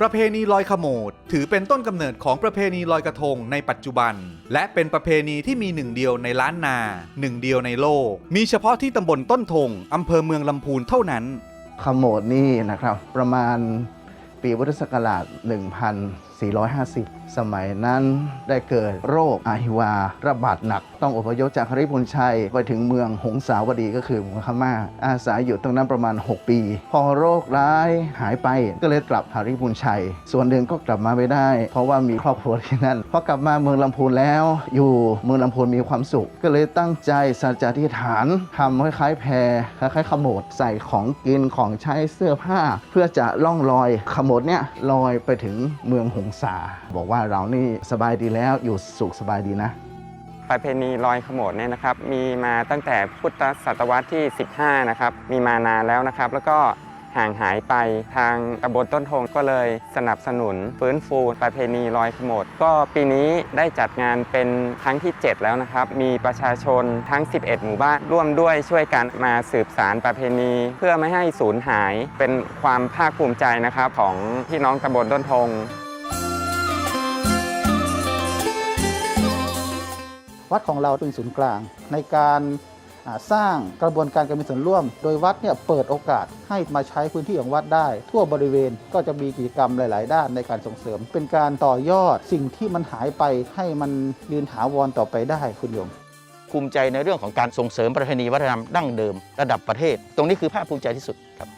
ประเพณีลอยขโมดถือเป็นต้นกำเนิดของประเพณีลอยกระทงในปัจจุบัน และเป็นประเพณีที่มีหนึ่งเดียวในล้านนาหนึ่งเดียวในโลก มีเฉพาะที่ตำบลต้นทงอำเภอเมืองลำพูนเท่านั้น ขโมดนี่นะครับ ประมาณปีพุทธศักราช 1450 สมัยนั้นได้เกิดโรคอาหิวา ระบาดหนัก ต้องอพยพจากฮริพุนชัย ไปถึงเมืองหงสาวดีก็คือเมืองพม่าอาศัยอยู่ตรงนั้นประมาณ 6 ปี พอโรคร้ายหายไปก็เลยกลับฮริพุนชัย ส่วนหนึ่งก็กลับมาไม่ได้ เพราะว่ามีครอบครัวที่นั่นพอกลับมาเมืองลำพูนแล้ว อยู่เมืองลำพูนมีความสุข ก็เลยตั้งใจสัจจะที่ฐานทำคล้ายๆแพรคล้ายๆขโมดใส่ของกินของใช้เสื้อผ้า เพื่อจะล่องลอยขโมดเนี่ยลอยไปถึงเมืองหงสาบอกว่าเรานี่สบายดีแล้วอยู่สุขสบายดีนะ ประเพณีลอยขโมดเนี่ยนะครับ มีมาตั้งแต่พุทธศตวรรษที่ 15 นะครับ มีมานานแล้วนะครับ แล้วก็ห่างหายไปทางตำบลต้นทงก็เลยสนับสนุนฟื้นฟูประเพณีลอยขโมดก็ปีนี้ได้จัดงานเป็นครั้งที่ 7 แล้วนะครับ มีประชาชนทั้ง 11 หมู่บ้านร่วมด้วยช่วยกันมาสืบสารประเพณี เพื่อไม่ให้สูญหายเป็นความภาคภูมิใจนะครับของพี่น้องตำบลต้นทง วัดของเราเป็นศูนย์กลาง ในการสร้างกระบวนการการมีส่วนร่วม โดยวัดเนี่ยเปิดโอกาสให้มาใช้พื้นที่ของวัดได้ ทั่วบริเวณก็จะมีกิจกรรมหลาย ๆ ด้านในการส่งเสริม เป็นการต่อยอดสิ่งที่มันหายไปให้มันยืนถาวรต่อไปได้คุณโยมภูมิใจในเรื่องของการส่งเสริมประเพณีวัฒนธรรมดั้งเดิมระดับประเทศ ตรงนี้คือภาคภูมิใจที่สุดครับ